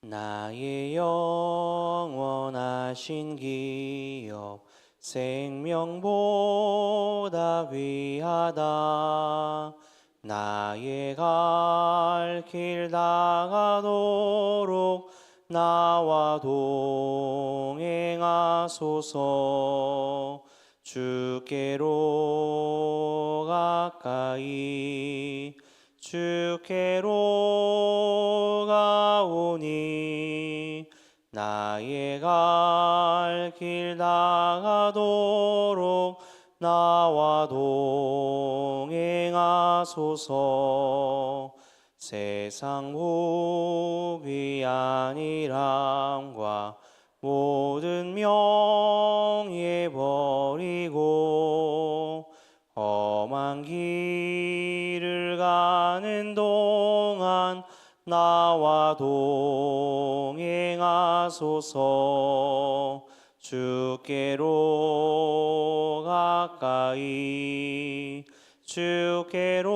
나의 영원하신 기업 생명보다 귀하다. 나의 갈길 다가도록 나와 동행하소서. 주께로 가까이 주께로 가오니 나의 갈길 다가도록 나와 동행하소서. 세상 무비 아니람과 모든 명예 버리고 험한 길을 가는 동안 나와 동행하소서. 주께로 가까이 주께로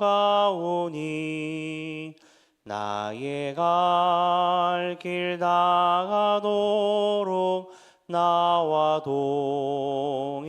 가오니 나의 갈길 다가도록 나와 동행하소서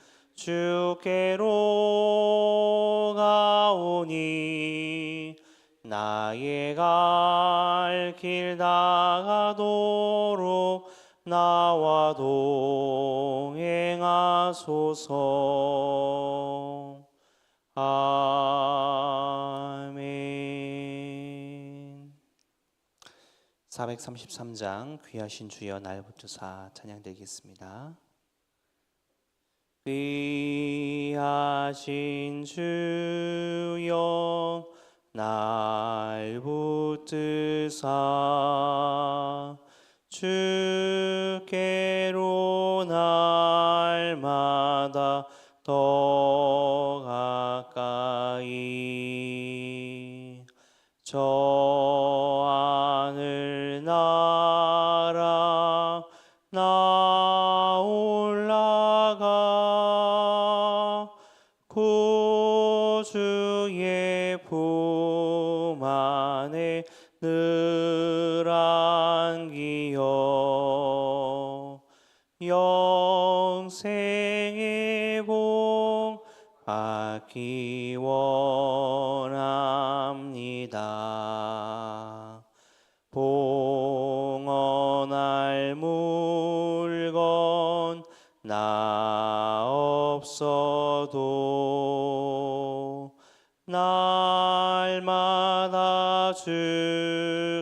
주께로 가오니 나의 갈길 다가도록 나와 동행하소서 아멘 433장 귀하신 주여 날 붙드사 찬양 드리겠습니다. 귀하신 주여 날 붙드사. 주께로 날마다 더 가까이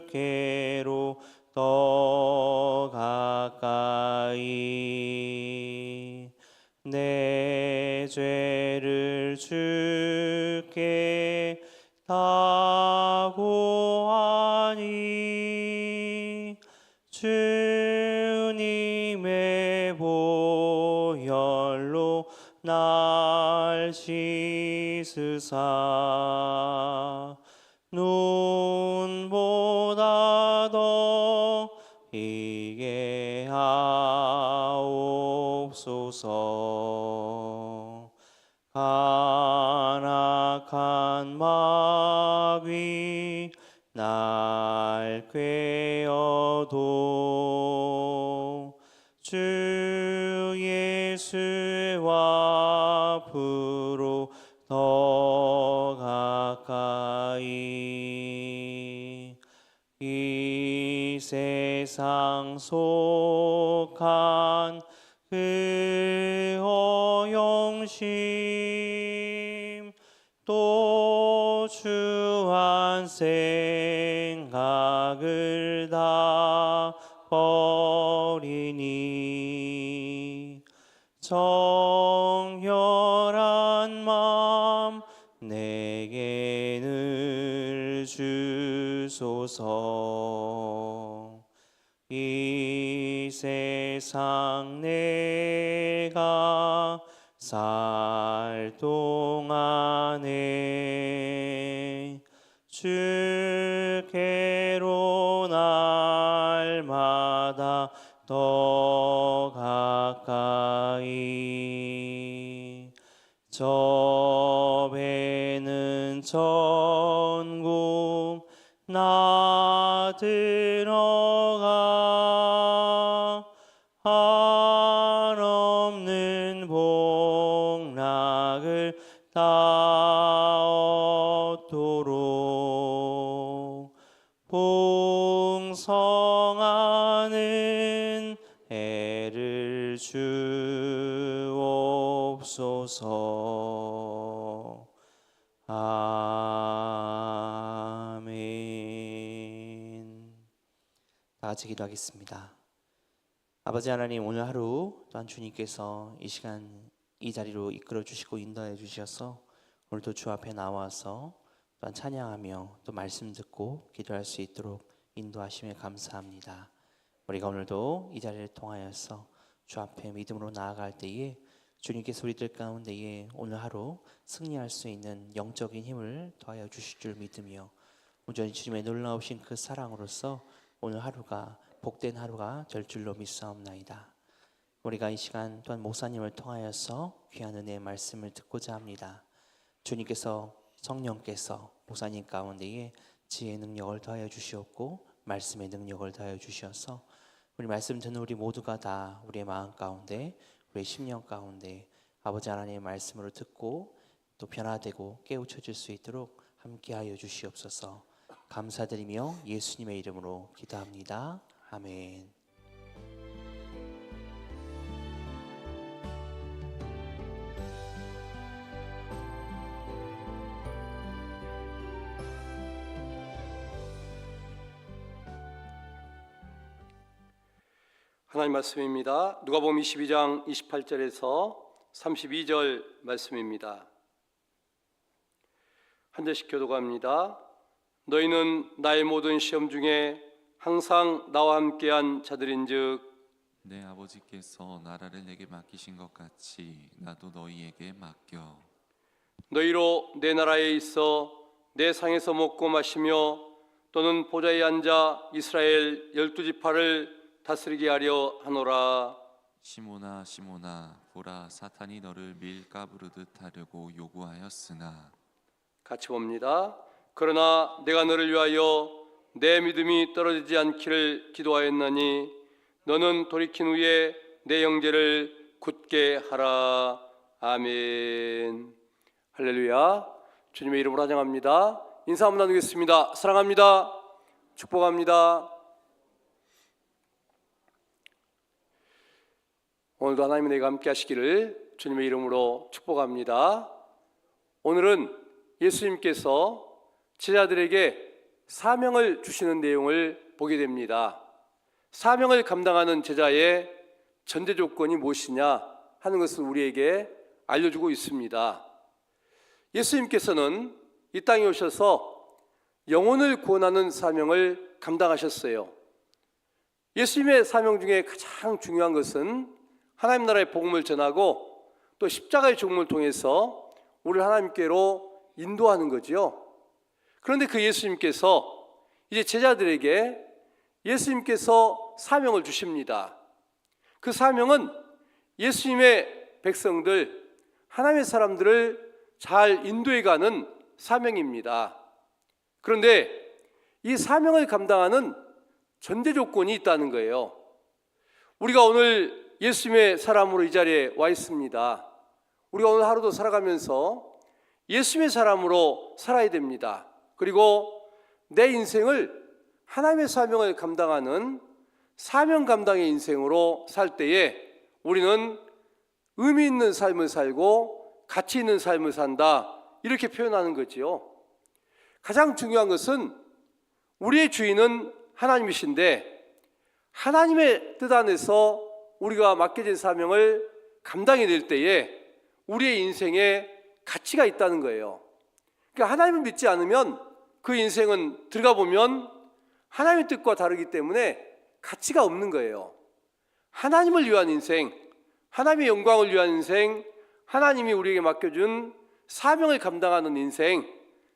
주께로 더 가까이 내 죄를 주께 다 고하니 주님의 보혈로 날 씻으사 눈보다 더 하옵소서. 간악한 마귀 날 꿰어도 세상 속한 그 어영심 또 주한 생각을 다 버리니 정결한 마음 내게 늘 주소서 이 세상 내가 살 동안에 주께로 날마다 더 가까이 저 배는 천국 나들 다 같이 기도하겠습니다 아버지 하나님 오늘 하루 또한 주님께서 이 시간 이 자리로 이끌어 주시고 인도해 주셔서 오늘도 주 앞에 나와서 또한 찬양하며 또 말씀 듣고 기도할 수 있도록 인도하심에 감사합니다. 우리가 오늘도 이 자리를 통하여서 주 앞에 믿음으로 나아갈 때에 주님께서 우리들 가운데에 오늘 하루 승리할 수 있는 영적인 힘을 더하여 주실 줄 믿으며 온전히 주님의 놀라우신 그 사랑으로서 오늘 하루가 복된 하루가 될 줄로 믿사옵나이다. 우리가 이 시간 또한 목사님을 통하여서 귀한 은혜의 말씀을 듣고자 합니다. 주님께서 성령께서 목사님 가운데에 지혜의 능력을 더하여 주시었고 말씀의 능력을 더하여 주셔서 우리 말씀 듣는 우리 모두가 다 우리의 마음 가운데 우리의 심령 가운데 아버지 하나님의 말씀으로 듣고 또 변화되고 깨우쳐질 수 있도록 함께하여 주시옵소서 감사드리며 예수님의 이름으로 기도합니다 아멘. 하나님 말씀입니다. 누가복음 22장 28절에서 32절 말씀입니다. 한 절씩 교도갑니다. 너희는 나의 모든 시험 중에 항상 나와 함께한 자들인즉 내 아버지께서 나라를 내게 맡기신 것 같이 나도 너희에게 맡겨 너희로 내 나라에 있어 내 상에서 먹고 마시며 또는 보좌에 앉아 이스라엘 열두 지파를 다스리게 하려 하노라. 시모나 시모나 보라 사탄이 너를 밀가 부르듯 하려고 요구하였으나 같이 봅니다. 그러나 내가 너를 위하여 내 믿음이 떨어지지 않기를 기도하였나니 너는 돌이킨 후에 내 영제를 굳게 하라. 아멘. 할렐루야. 주님의 이름으로 환영합니다. 인사 한번 나누겠습니다. 사랑합니다. 축복합니다. 오늘도 하나님의 내가 함께 하시기를 주님의 이름으로 축복합니다. 오늘은 예수님께서 제자들에게 사명을 주시는 내용을 보게 됩니다. 사명을 감당하는 제자의 전제 조건이 무엇이냐 하는 것을 우리에게 알려주고 있습니다. 예수님께서는 이 땅에 오셔서 영혼을 구원하는 사명을 감당하셨어요. 예수님의 사명 중에 가장 중요한 것은 하나님 나라의 복음을 전하고 또 십자가의 죽음을 통해서 우리를 하나님께로 인도하는 거지요. 그런데 그 예수님께서 이제 제자들에게 예수님께서 사명을 주십니다. 그 사명은 예수님의 백성들, 하나님의 사람들을 잘 인도해 가는 사명입니다. 그런데 이 사명을 감당하는 전제 조건이 있다는 거예요. 우리가 오늘 예수님의 사람으로 이 자리에 와 있습니다. 우리가 오늘 하루도 살아가면서 예수님의 사람으로 살아야 됩니다. 그리고 내 인생을 하나님의 사명을 감당하는 사명 감당의 인생으로 살 때에 우리는 의미 있는 삶을 살고 가치 있는 삶을 산다. 이렇게 표현하는 거지요. 가장 중요한 것은 우리의 주인은 하나님이신데 하나님의 뜻 안에서 우리가 맡겨진 사명을 감당해 낼 때에 우리의 인생에 가치가 있다는 거예요. 그러니까 하나님을 믿지 않으면 그 인생은 들어가 보면 하나님의 뜻과 다르기 때문에 가치가 없는 거예요. 하나님을 위한 인생, 하나님의 영광을 위한 인생, 하나님이 우리에게 맡겨준 사명을 감당하는 인생,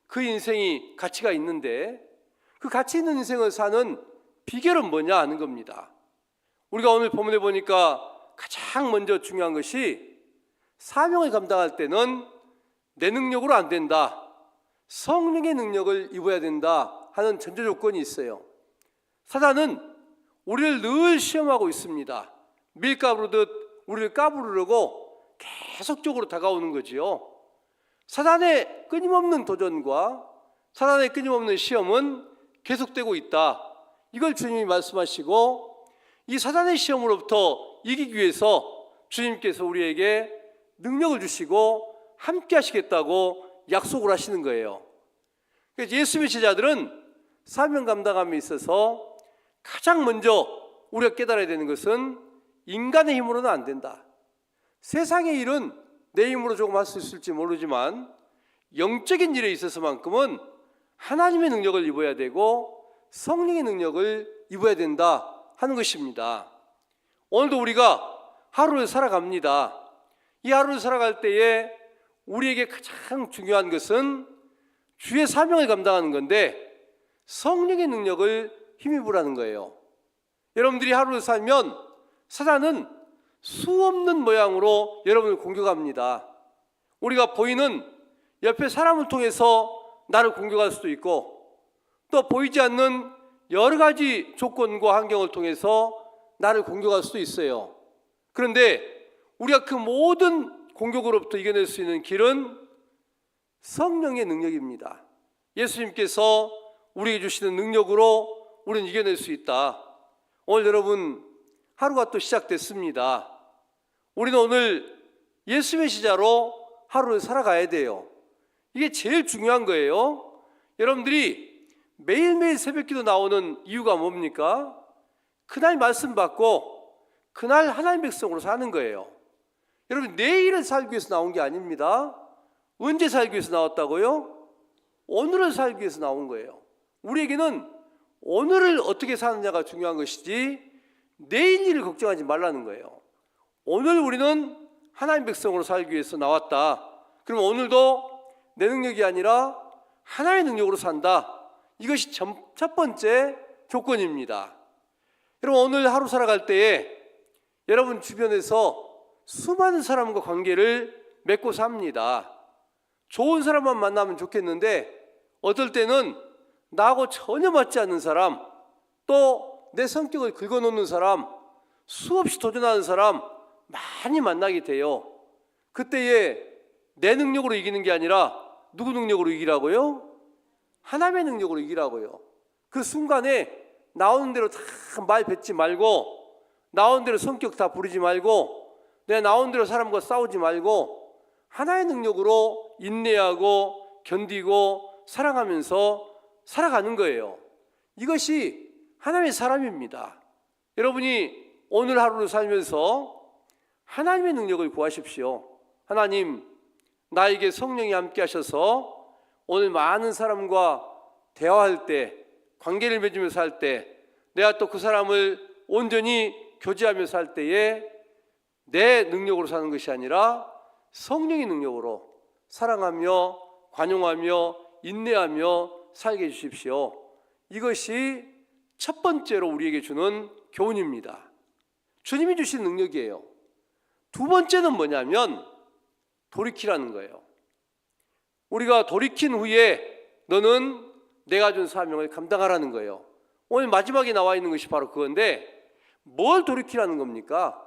그 인생이 가치가 있는데 그 가치 있는 인생을 사는 비결은 뭐냐 하는 겁니다. 우리가 오늘 본문에 보니까 가장 먼저 중요한 것이 사명을 감당할 때는 내 능력으로 안 된다. 성령의 능력을 입어야 된다 하는 전제 조건이 있어요. 사단은 우리를 늘 시험하고 있습니다. 밀가부르듯 우리를 까부르려고 계속적으로 다가오는 거지요. 사단의 끊임없는 도전과 사단의 끊임없는 시험은 계속되고 있다. 이걸 주님이 말씀하시고 이 사단의 시험으로부터 이기기 위해서 주님께서 우리에게 능력을 주시고 함께 하시겠다고 약속을 하시는 거예요. 그래서 예수님의 제자들은 사명 감당함에 있어서 가장 먼저 우리가 깨달아야 되는 것은 인간의 힘으로는 안 된다. 세상의 일은 내 힘으로 조금 할 수 있을지 모르지만 영적인 일에 있어서만큼은 하나님의 능력을 입어야 되고 성령의 능력을 입어야 된다 하는 것입니다. 오늘도 우리가 하루를 살아갑니다. 이 하루를 살아갈 때에 우리에게 가장 중요한 것은 주의 사명을 감당하는 건데 성령의 능력을 힘입으라는 거예요. 여러분들이 하루를 살면 사단은 수 없는 모양으로 여러분을 공격합니다. 우리가 보이는 옆에 사람을 통해서 나를 공격할 수도 있고 또 보이지 않는 여러 가지 조건과 환경을 통해서 나를 공격할 수도 있어요. 그런데 우리가 그 모든 공격으로부터 이겨낼 수 있는 길은 성령의 능력입니다. 예수님께서 우리에게 주시는 능력으로 우리는 이겨낼 수 있다. 오늘 여러분 하루가 또 시작됐습니다. 우리는 오늘 예수의 시자로 하루를 살아가야 돼요. 이게 제일 중요한 거예요. 여러분들이 매일매일 새벽기도 나오는 이유가 뭡니까? 그날 말씀 받고 그날 하나님 백성으로 사는 거예요. 여러분 내일을 살기 위해서 나온 게 아닙니다. 언제 살기 위해서 나왔다고요? 오늘을 살기 위해서 나온 거예요. 우리에게는 오늘을 어떻게 사느냐가 중요한 것이지 내일 일을 걱정하지 말라는 거예요. 오늘 우리는 하나님 백성으로 살기 위해서 나왔다. 그럼 오늘도 내 능력이 아니라 하나의 능력으로 산다. 이것이 첫 번째 조건입니다. 여러분 오늘 하루 살아갈 때에 여러분 주변에서 수많은 사람과 관계를 맺고 삽니다. 좋은 사람만 만나면 좋겠는데 어떨 때는 나하고 전혀 맞지 않는 사람, 또 내 성격을 긁어놓는 사람, 수없이 도전하는 사람 많이 만나게 돼요. 그때에 내 능력으로 이기는 게 아니라 누구 능력으로 이기라고요? 하나님의 능력으로 이기라고요. 그 순간에 나오는 대로 다 말 뱉지 말고 나오는 대로 성격 다 부리지 말고 내 나오는 대로 사람과 싸우지 말고 하나의 능력으로 인내하고 견디고 사랑하면서 살아가는 거예요. 이것이 하나님의 사람입니다. 여러분이 오늘 하루를 살면서 하나님의 능력을 구하십시오. 하나님, 나에게 성령이 함께 하셔서 오늘 많은 사람과 대화할 때, 관계를 맺으면서 할 때, 내가 또 그 사람을 온전히 교제하면서 할 때에 내 능력으로 사는 것이 아니라 성령의 능력으로 사랑하며 관용하며 인내하며 살게 해주십시오. 이것이 첫 번째로 우리에게 주는 교훈입니다. 주님이 주신 능력이에요. 두 번째는 뭐냐면 돌이키라는 거예요. 우리가 돌이킨 후에 너는 내가 준 사명을 감당하라는 거예요. 오늘 마지막에 나와 있는 것이 바로 그건데 뭘 돌이키라는 겁니까?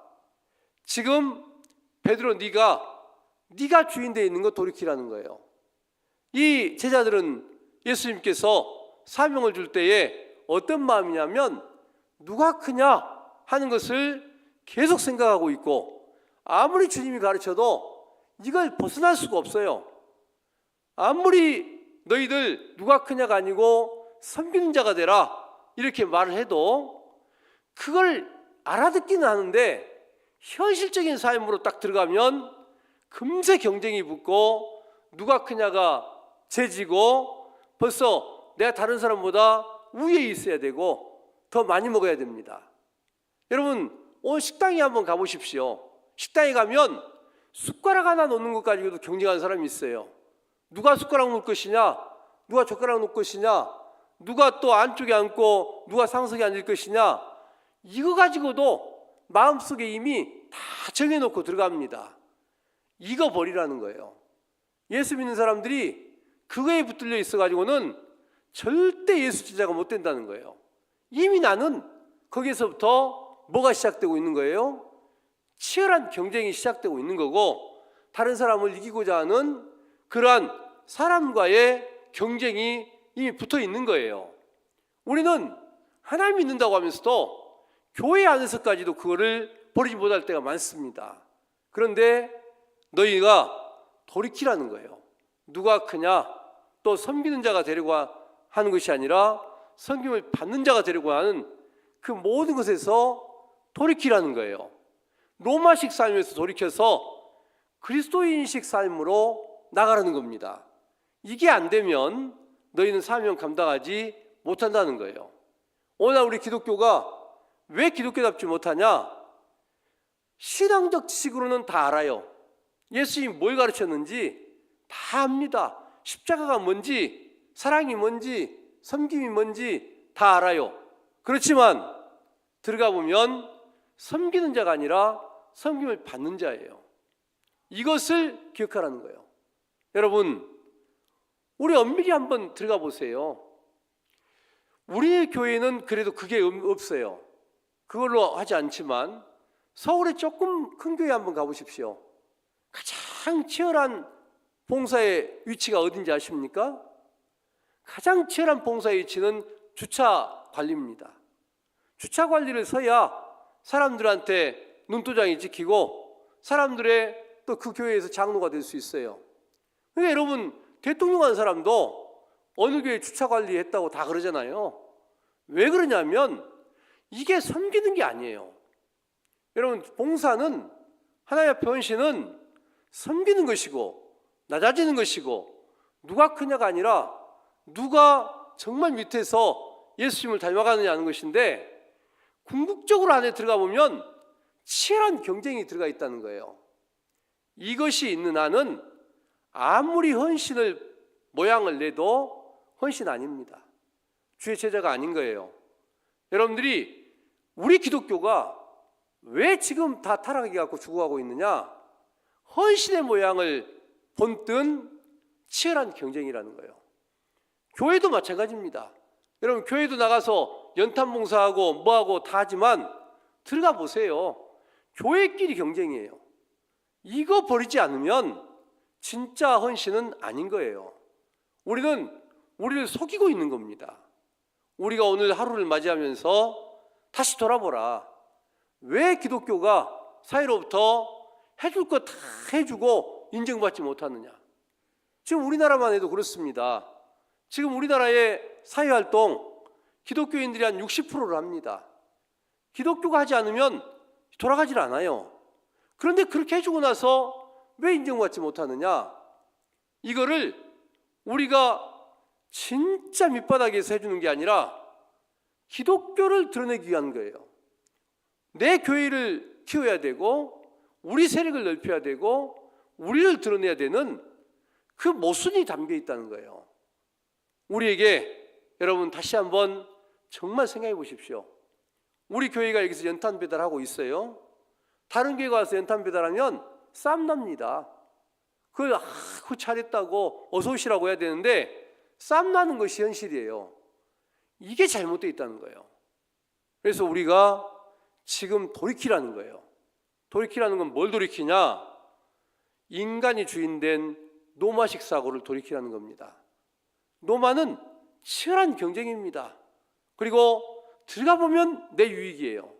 지금 베드로 네가 네가 주인 돼 있는 거 돌이키라는 거예요. 이 제자들은 예수님께서 사명을 줄 때에 어떤 마음이냐면 누가 크냐 하는 것을 계속 생각하고 있고 아무리 주님이 가르쳐도 이걸 벗어날 수가 없어요. 아무리 너희들 누가 크냐가 아니고 섬기는 자가 되라 이렇게 말을 해도 그걸 알아듣기는 하는데 현실적인 삶으로 딱 들어가면 금세 경쟁이 붙고 누가 크냐가 재지고 벌써 내가 다른 사람보다 위에 있어야 되고 더 많이 먹어야 됩니다. 여러분 오늘 식당에 한번 가보십시오. 식당에 가면 숟가락 하나 놓는 것 가지고도 경쟁하는 사람이 있어요. 누가 숟가락 놓을 것이냐, 누가 젓가락 놓을 것이냐, 누가 또 안쪽에 앉고 누가 상석에 앉을 것이냐, 이거 가지고도 마음속에 이미 다 정해놓고 들어갑니다. 이거 버리라는 거예요. 예수 믿는 사람들이 그거에 붙들려 있어가지고는 절대 예수 제자가 못 된다는 거예요. 이미 나는 거기에서부터 뭐가 시작되고 있는 거예요? 치열한 경쟁이 시작되고 있는 거고 다른 사람을 이기고자 하는 그러한 사람과의 경쟁이 이미 붙어 있는 거예요. 우리는 하나님 믿는다고 하면서도 교회 안에서까지도 그거를 버리지 못할 때가 많습니다. 그런데 너희가 돌이키라는 거예요. 누가 크냐? 또 섬기는 자가 되려고 하는 것이 아니라 섬김을 받는 자가 되려고 하는 그 모든 것에서 돌이키라는 거예요. 로마식 삶에서 돌이켜서 그리스도인식 삶으로 나가라는 겁니다. 이게 안 되면 너희는 사명 감당하지 못한다는 거예요. 오늘 우리 기독교가 왜 기독교답지 못하냐? 신앙적 지식으로는 다 알아요. 예수님이 뭘 가르쳤는지 다 압니다. 십자가가 뭔지, 사랑이 뭔지, 섬김이 뭔지 다 알아요. 그렇지만 들어가 보면 섬기는 자가 아니라 섬김을 받는 자예요. 이것을 기억하라는 거예요. 여러분, 우리 엄밀히 한번 들어가 보세요. 우리 교회는 그래도 그게 없어요. 그걸로 하지 않지만 서울에 조금 큰 교회 한번 가보십시오. 가장 치열한 봉사의 위치가 어딘지 아십니까? 가장 치열한 봉사의 위치는 주차 관리입니다. 주차 관리를 서야 사람들한테 눈도장이 찍히고 사람들의 또 그 교회에서 장로가 될 수 있어요. 그러니까 여러분 대통령 한 사람도 어느 교회 주차 관리했다고 다 그러잖아요. 왜 그러냐면 이게 섬기는 게 아니에요. 여러분 봉사는 하나님 앞에 헌신은 섬기는 것이고 낮아지는 것이고 누가 크냐가 아니라 누가 정말 밑에서 예수님을 닮아가느냐 하는 것인데 궁극적으로 안에 들어가 보면 치열한 경쟁이 들어가 있다는 거예요. 이것이 있는 한은 아무리 헌신을 모양을 내도 헌신 아닙니다. 주의 제자가 아닌 거예요. 여러분들이 우리 기독교가 왜 지금 다 타락해 갖고 죽어가고 있느냐? 헌신의 모양을 본뜬 치열한 경쟁이라는 거예요. 교회도 마찬가지입니다. 여러분 교회도 나가서 연탄 봉사하고 뭐하고 다 하지만 들어가 보세요. 교회끼리 경쟁이에요. 이거 버리지 않으면 진짜 헌신은 아닌 거예요. 우리는 우리를 속이고 있는 겁니다. 우리가 오늘 하루를 맞이하면서 다시 돌아보라. 왜 기독교가 사회로부터 해줄 거 다 해주고 인정받지 못하느냐? 지금 우리나라만 해도 그렇습니다. 지금 우리나라의 사회활동 기독교인들이 한 60%를 합니다. 기독교가 하지 않으면 돌아가질 않아요. 그런데 그렇게 해주고 나서 왜 인정받지 못하느냐? 이거를 우리가 진짜 밑바닥에서 해주는 게 아니라 기독교를 드러내기 위한 거예요. 내 교회를 키워야 되고 우리 세력을 넓혀야 되고 우리를 드러내야 되는 그 모순이 담겨 있다는 거예요. 우리에게 여러분 다시 한번 정말 생각해 보십시오. 우리 교회가 여기서 연탄 배달하고 있어요. 다른 교회 가서 연탄 배달하면 쌈 납니다. 그걸 아, 그 잘했다고 어서 오시라고 해야 되는데 쌈 나는 것이 현실이에요. 이게 잘못되어 있다는 거예요. 그래서 우리가 지금 돌이키라는 거예요. 돌이키라는 건 뭘 돌이키냐? 인간이 주인된 노마식 사고를 돌이키라는 겁니다. 노마는 치열한 경쟁입니다. 그리고 들어가 보면 내 유익이에요.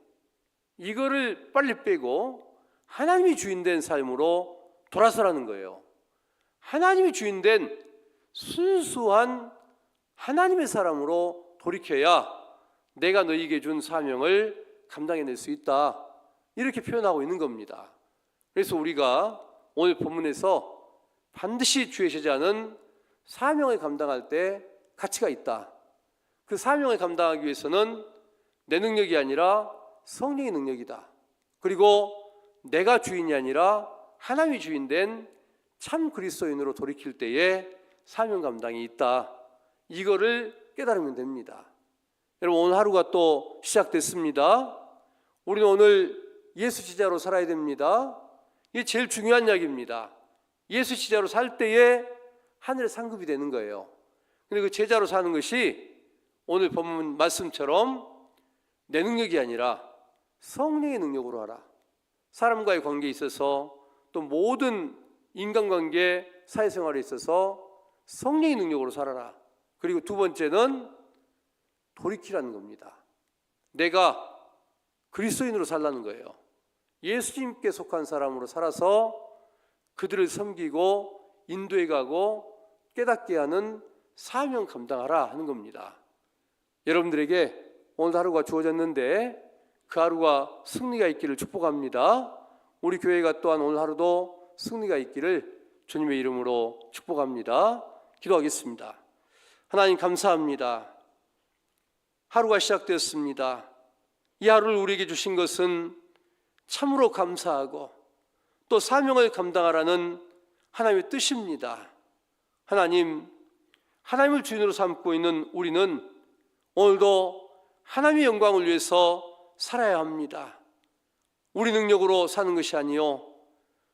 이거를 빨리 빼고 하나님이 주인된 삶으로 돌아서라는 거예요. 하나님이 주인된 순수한 하나님의 사람으로 돌이켜야 내가 너희에게 준 사명을 감당해낼 수 있다. 이렇게 표현하고 있는 겁니다. 그래서 우리가 오늘 본문에서 반드시 주의 제자는 사명을 감당할 때 가치가 있다. 그 사명을 감당하기 위해서는 내 능력이 아니라 성령의 능력이다. 그리고 내가 주인이 아니라 하나님이 주인된 참 그리스도인으로 돌이킬 때에 사명 감당이 있다. 이거를 깨달으면 됩니다. 여러분 오늘 하루가 또 시작됐습니다. 우리는 오늘 예수 지자로 살아야 됩니다. 이게 제일 중요한 이야기입니다. 예수 지자로 살 때에 하늘의 상급이 되는 거예요. 근데 그 제자로 사는 것이 오늘 본문 말씀처럼 내 능력이 아니라 성령의 능력으로 하라. 사람과의 관계에 있어서 또 모든 인간관계 사회생활에 있어서 성령의 능력으로 살아라. 그리고 두 번째는 돌이키라는 겁니다. 내가 그리스도인으로 살라는 거예요. 예수님께 속한 사람으로 살아서 그들을 섬기고 인도해 가고 깨닫게 하는 사명 감당하라 하는 겁니다. 여러분들에게 오늘 하루가 주어졌는데 그 하루가 승리가 있기를 축복합니다. 우리 교회가 또한 오늘 하루도 승리가 있기를 주님의 이름으로 축복합니다. 기도하겠습니다. 하나님 감사합니다. 하루가 시작되었습니다. 이 하루를 우리에게 주신 것은 참으로 감사하고 또 사명을 감당하라는 하나님의 뜻입니다. 하나님, 하나님을 주인으로 삼고 있는 우리는 오늘도 하나님의 영광을 위해서 살아야 합니다. 우리 능력으로 사는 것이 아니요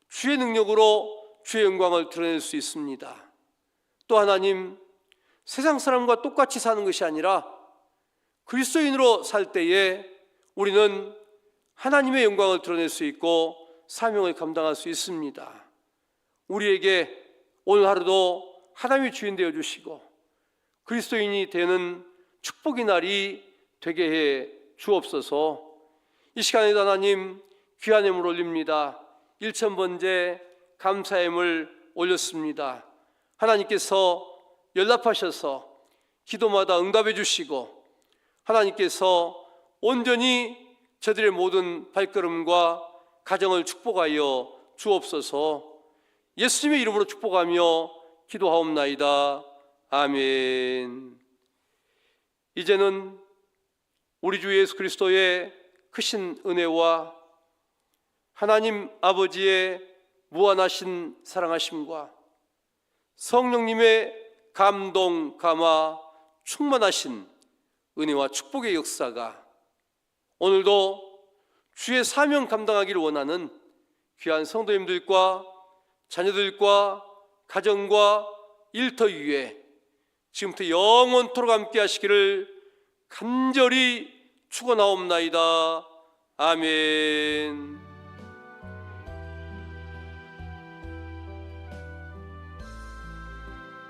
주의 능력으로 주의 영광을 드러낼 수 있습니다. 또 하나님, 세상 사람과 똑같이 사는 것이 아니라 그리스도인으로 살 때에 우리는 하나님의 영광을 드러낼 수 있고 사명을 감당할 수 있습니다. 우리에게 오늘 하루도 하나님의 주인 되어 주시고 그리스도인이 되는 축복의 날이 되게 해 주옵소서. 이 시간에도 하나님 귀한 예물 올립니다. 1천 번째 감사함을 올렸습니다. 하나님께서 연락하셔서 기도마다 응답해 주시고 하나님께서 온전히 저들의 모든 발걸음과 가정을 축복하여 주옵소서 예수님의 이름으로 축복하며 기도하옵나이다. 아멘. 이제는 우리 주 예수 그리스도의 크신 은혜와 하나님 아버지의 무한하신 사랑하심과 성령님의 감동, 감화, 충만하신 은혜와 축복의 역사가 오늘도 주의 사명 감당하기를 원하는 귀한 성도님들과 자녀들과 가정과 일터 위에 지금부터 영원토록 함께 하시기를 간절히 축원하옵나이다. 아멘.